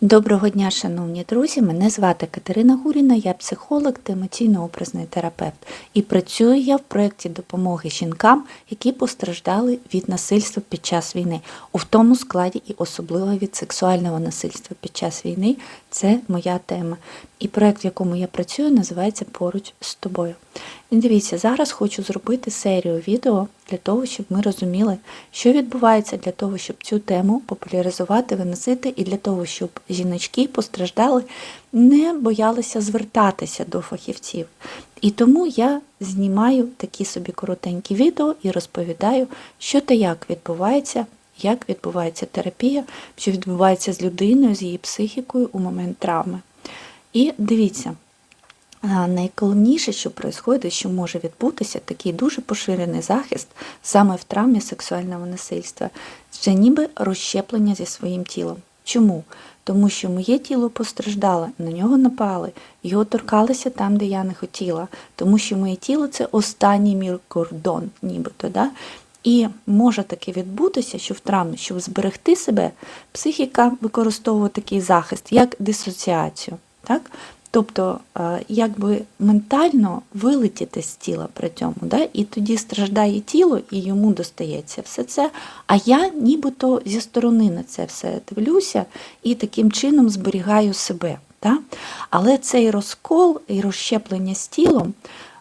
Доброго дня, шановні друзі! Мене звати Катерина Гуріна, я психолог та емоційно-образний терапевт. І працюю я в проєкті допомоги жінкам, які постраждали від насильства під час війни, у тому складі і особливо від сексуального насильства під час війни. Це моя тема. І проєкт, в якому я працюю, називається Поруч з тобою. І дивіться, зараз хочу зробити серію відео для того, щоб ми розуміли, що відбувається для того, щоб цю тему популяризувати, виносити, і для того, щоб жіночки постраждали, не боялися звертатися до фахівців. І тому я знімаю такі собі коротенькі відео і розповідаю, що та як відбувається. Як відбувається терапія, що відбувається з людиною, з її психікою у момент травми. І дивіться, найголовніше, що відбувається, що може відбутися, такий дуже поширений захист саме в травмі сексуального насильства, це ніби розщеплення зі своїм тілом. Чому? Тому що моє тіло постраждало, на нього напали, його торкалися там, де я не хотіла, тому що моє тіло це останній мій кордон, нібито. Да? І може таке відбутися, що в травмі, щоб зберегти себе, психіка використовує такий захист, як дисоціацію. Так? Тобто, е, якби ментально вилетіти з тіла при цьому, да? і тоді страждає тіло, і йому достається все це. А я нібито зі сторони на це все дивлюся і таким чином зберігаю себе. Да? Але цей розкол і розщеплення з тілом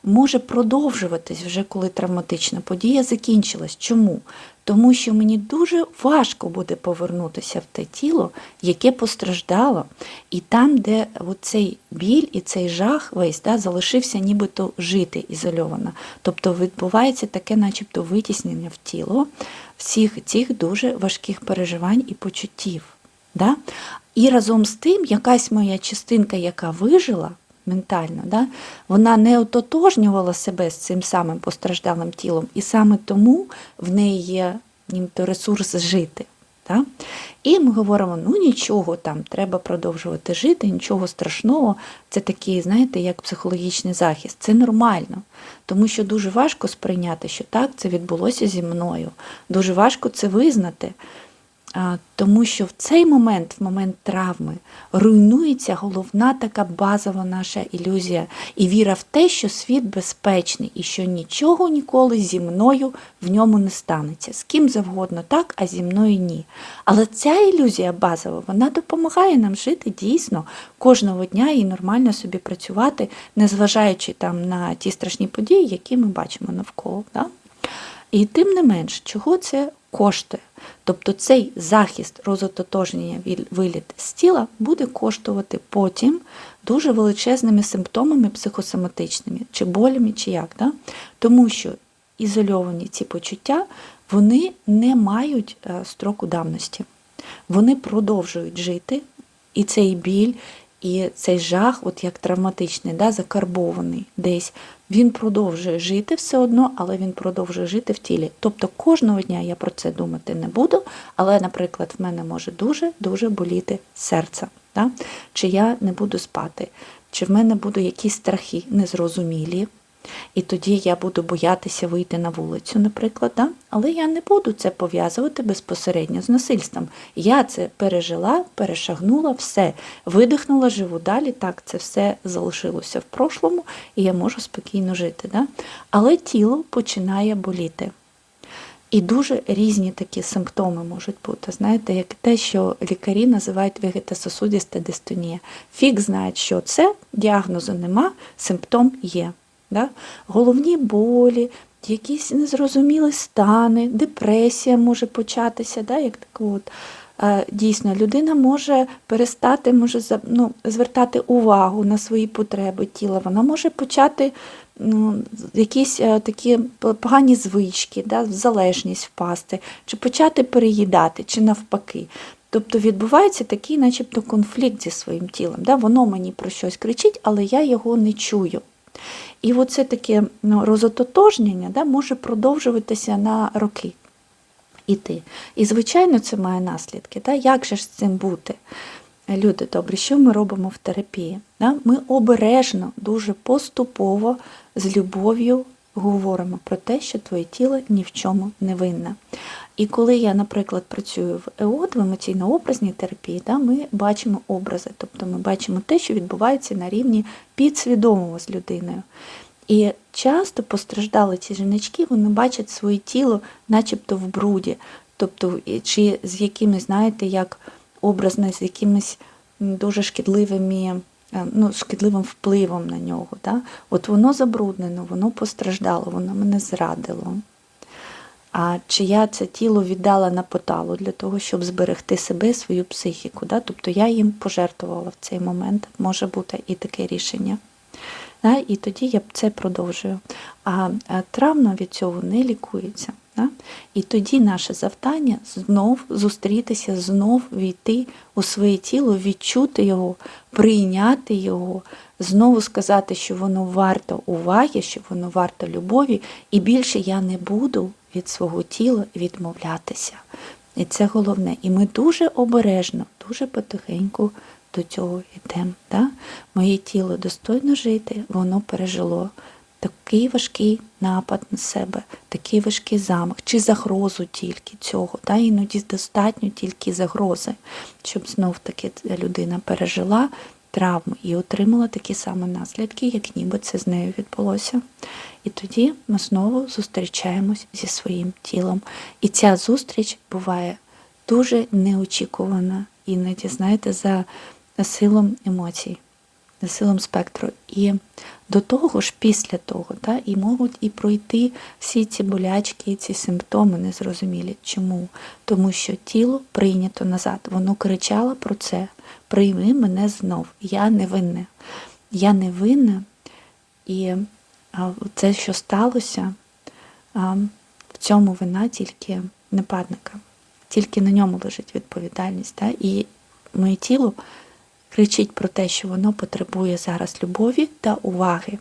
може продовжуватись вже коли травматична подія закінчилась. Чому? Тому що мені дуже важко буде повернутися в те тіло, яке постраждало, і там, де цей біль і цей жах весь да, залишився нібито жити ізольовано. Тобто відбувається таке, начебто, витіснення в тіло всіх цих дуже важких переживань і почуттів. Да? І разом з тим, якась моя частинка, яка вижила, ментально, да, вона не ототожнювала себе з цим самим постраждалим тілом, і саме тому в неї є нібито ресурс жити. Да? І ми говоримо, ну нічого там, треба продовжувати жити, нічого страшного. Це такий, знаєте, як психологічний захист. Це нормально, тому що дуже важко сприйняти, що так, це відбулося зі мною. Дуже важко це визнати. Тому що в цей момент, в момент травми, руйнується головна така базова наша ілюзія і віра в те, що світ безпечний і що нічого ніколи зі мною в ньому не станеться. З ким завгодно так, а зі мною ні. Але ця ілюзія базова вона допомагає нам жити дійсно кожного дня і нормально собі працювати, незважаючи там на ті страшні події, які ми бачимо навколо. Да? І тим не менш, чого це коштує? Тобто цей захист розототожнення виліт з тіла буде коштувати потім дуже величезними симптомами психосоматичними, чи болями, чи як. Да? Тому що ізольовані ці почуття вони не мають е, строку давності. Вони продовжують жити, і цей біль, і цей жах, от як травматичний, да, закарбований десь, він продовжує жити все одно, але він продовжує жити в тілі. Тобто кожного дня я про це думати не буду, але, наприклад, в мене може дуже-дуже боліти серце, да? чи я не буду спати, чи в мене будуть якісь страхи незрозумілі. І тоді я буду боятися вийти на вулицю, наприклад, да? але я не буду це пов'язувати безпосередньо з насильством. Я це пережила, перешагнула, все, видихнула, живу далі. Так, це все залишилося в прошлому, і я можу спокійно жити. Да? Але тіло починає боліти. І дуже різні такі симптоми можуть бути. Знаєте, як те, що лікарі називають вегетососудиста дистонія. Фік знає, що це, діагнозу нема, симптом є. Да? Головні болі, якісь незрозумілі стани, депресія може початися. Да? Як так от. Дійсно, людина може перестати може, ну, звертати увагу на свої потреби тіла, вона може почати ну, якісь е, такі погані звички, да, залежність впасти, чи почати переїдати, чи навпаки. Тобто відбувається такий начебто конфлікт зі своїм тілом. Да? Воно мені про щось кричить, але я його не чую. І оце таке ну, розототожнення да, може продовжуватися на роки. Іти. І, звичайно, це має наслідки. Да? Як же ж з цим бути? Люди добрі, що ми робимо в терапії? Да? Ми обережно, дуже поступово, з любов'ю говоримо про те, що твоє тіло ні в чому не винне. І коли я, наприклад, працюю в ЕОД, в емоційно-образній терапії, да, ми бачимо образи, тобто ми бачимо те, що відбувається на рівні підсвідомого з людиною. І часто постраждали ці жіночки, вони бачать своє тіло, начебто в бруді, тобто чи з якимись, знаєте, як образно, з якимись дуже шкідливими, ну, шкідливим впливом на нього. Да? От воно забруднено, воно постраждало, воно мене зрадило. А чи я це тіло віддала на поталу для того, щоб зберегти себе, свою психіку. Да? Тобто я їм пожертвувала в цей момент, може бути і таке рішення. Да? І тоді я це продовжую. А, а травма від цього не лікується. Да? І тоді наше завдання знов зустрітися, знов війти у своє тіло, відчути його, прийняти його, знову сказати, що воно варто уваги, що воно варто любові, і більше я не буду від свого тіла відмовлятися. І це головне. І ми дуже обережно, дуже потихеньку до цього йдемо. Да? Моє тіло достойно жити, воно пережило такий важкий напад на себе, такий важкий замах, чи загрозу тільки цього. Да? Іноді достатньо тільки загрози, щоб знов таки людина пережила травму і отримала такі самі наслідки, як ніби це з нею відбулося. І тоді ми знову зустрічаємось зі своїм тілом. І ця зустріч буває дуже неочікувана, іноді, знаєте, за силом емоцій, за силом спектру. І до того ж, після того, та, і можуть і пройти всі ці болячки, ці симптоми незрозумілі. Чому? Тому що тіло прийнято назад. Воно кричало про це. Прийми мене знов. Я не винна. Я не винна. І це, що сталося, в цьому вина тільки нападника. Тільки на ньому лежить відповідальність. Та? І моє тіло кричить про те, що воно потребує зараз любові та уваги.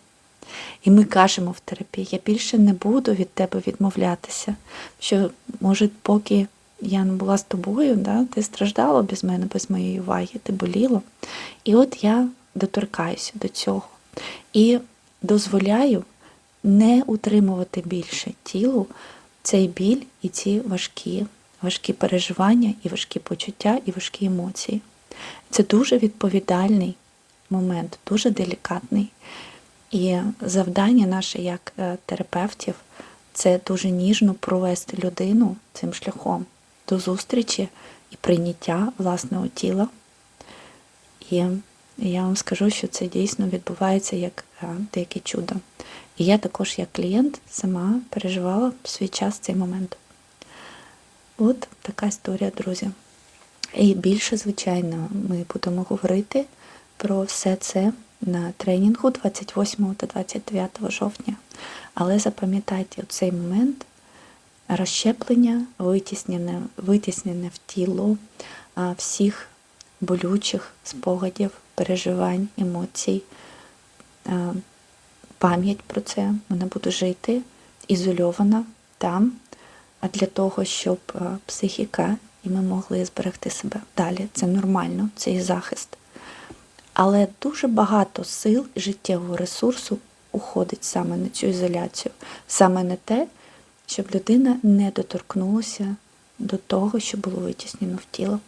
І ми кажемо в терапії, я більше не буду від тебе відмовлятися. Що, може, поки я не була з тобою, да, ти страждала без мене, без моєї уваги, ти боліло. І от я доторкаюся до цього і дозволяю не утримувати більше тілу цей біль і ці важкі, важкі переживання, і важкі почуття, і важкі емоції. Це дуже відповідальний момент, дуже делікатний. І завдання наше як е, терапевтів це дуже ніжно провести людину цим шляхом до зустрічі і прийняття власного тіла. І я вам скажу, що це дійсно відбувається як е, деяке чудо. І я також, як клієнт, сама переживала в свій час цей момент. От така історія, друзі. І більше, звичайно, ми будемо говорити про все це на тренінгу 28 та 29 жовтня. Але запам'ятайте цей момент розщеплення, витіснене, витіснене в тіло всіх болючих спогадів, переживань, емоцій. Пам'ять про це вона буде жити ізольована там, а для того, щоб психіка і ми могли зберегти себе далі. Це нормально, це і захист. Але дуже багато сил і життєвого ресурсу уходить саме на цю ізоляцію, саме на те, щоб людина не доторкнулася до того, що було витіснено в тіло.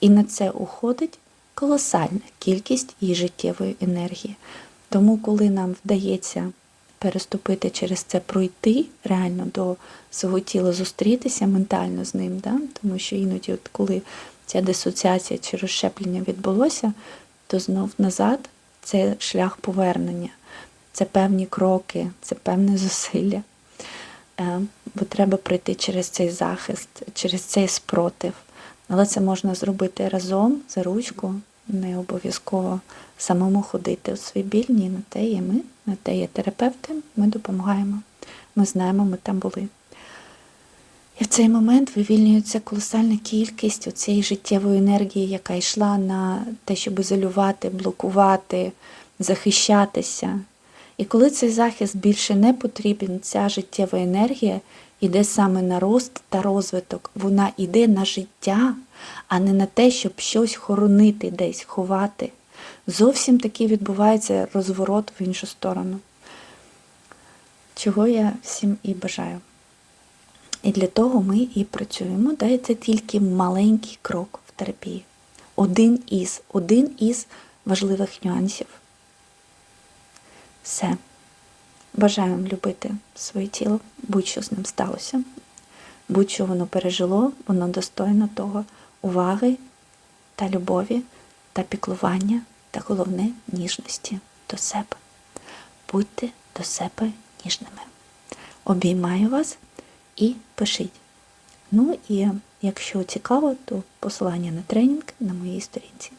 І на це уходить колосальна кількість її життєвої енергії. Тому, коли нам вдається переступити через це, пройти реально до свого тіла, зустрітися ментально з ним, да? тому що іноді, от коли ця дисоціація чи розщеплення відбулося, то знов назад це шлях повернення, це певні кроки, це певне зусилля. Е, Бо треба пройти через цей захист, через цей спротив. Але це можна зробити разом за ручку, не обов'язково самому ходити у свій біль. Ні, на те є ми, на те є терапевти, ми допомагаємо. Ми знаємо, ми там були. І в цей момент вивільнюється колосальна кількість цієї життєвої енергії, яка йшла на те, щоб ізолювати, блокувати, захищатися. І коли цей захист більше не потрібен, ця життєва енергія йде саме на рост та розвиток. Вона йде на життя, а не на те, щоб щось хоронити десь, ховати. Зовсім такий відбувається розворот в іншу сторону. чого я всім і бажаю. І для того ми і працюємо. Да, це тільки маленький крок в терапії. Один із, один із важливих нюансів. Все. Бажаю вам любити своє тіло, будь-що з ним сталося, будь-що воно пережило, воно достойно того уваги та любові, та піклування, та головне ніжності до себе. Будьте до себе ніжними. Обіймаю вас і пишіть. Ну і якщо цікаво, то посилання на тренінг на моїй сторінці.